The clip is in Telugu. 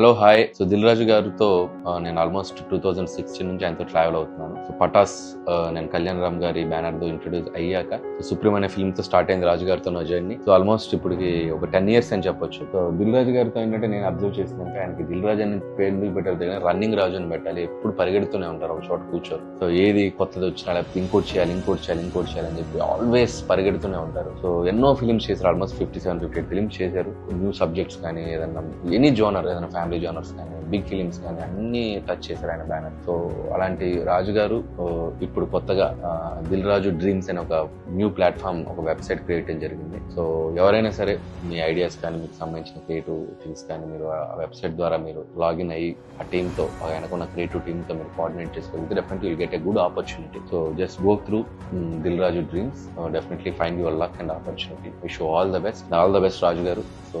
Hello hi. So Dil Raju గారితో నేను ఆల్మోస్ట్ టూ థౌజండ్ సిక్స్టీన్ నుంచి ఆయనతో ట్రావెల్ అవుతున్నాను. సో పటాస్ నేను కళ్యాణ్ రామ్ గారి బ్యానర్తో ఇంట్రొడ్యూస్ అయ్యాక సుప్రీం అనే ఫిల్మ్తో స్టార్ట్ అయింది రాజు గారితో నా జర్నీ. సో ఆల్మోస్ట్ ఇప్పటికి ఒక టెన్ ఇయర్స్ అని చెప్పొచ్చు. సో దిల్ రాజు గారితో ఏంటంటే నేను అబ్జర్వ్ చేసినాక ఆయనకి దిల్ రాజు అని పేరు ఎందుకు పెట్టారు రన్నింగ్ రాజు అని పెట్టాలి. ఎప్పుడు పరిగెడుతూనే ఉంటారు ఒక చోట కూర్చోరు సో ఏది కొత్తది వచ్చినా లేకపోతే ఇంకోటి చేయాలి ఇంకోటి చేయాలి ఇంకోటి చేయాలి అని చెప్పి ఆల్వేస్ పరిగెడుతూనే ఉంటారు. సో ఎన్నో ఫిల్మ్స్ చేశారు. Almost fifty seven fifty films చేశారు. న్యూ సబ్జెక్ట్స్ కానీ ఏదన్నా ఎనీ జోనర్ ఏదైనా ఫ్యామిలీ జోనర్స్ కానీ బిగ్ ఫిలిమ్స్ కానీ అన్ని టచ్ చేశారు ఆయన బ్యానర్. సో అలాంటి రాజు గారు ఇప్పుడు కొత్తగా దిల్ రాజు డ్రీమ్స్ అనే ఒక న్యూ ప్లాట్ఫామ్ ఒక వెబ్సైట్ క్రియేట్ చేయడం జరిగింది. సో ఎవరైనా సరే మీ ఐడియాస్ కానీ మీకు సంబంధించిన క్రియేటివ్ థింగ్స్ కానీ మీరు ఆ వెబ్సైట్ ద్వారా మీరు లాగిన్ అయ్యి ఆ టీమ్తో ఆయనకున్న క్రియేటివ్ టీమ్తో మీరు కోఆర్డినేట్ చేసుకోగలిగితే definitely will get a good opportunity so just go through Dil Raju dreams. Definitely find your luck and opportunity wish all the best all the best Raju గారు సో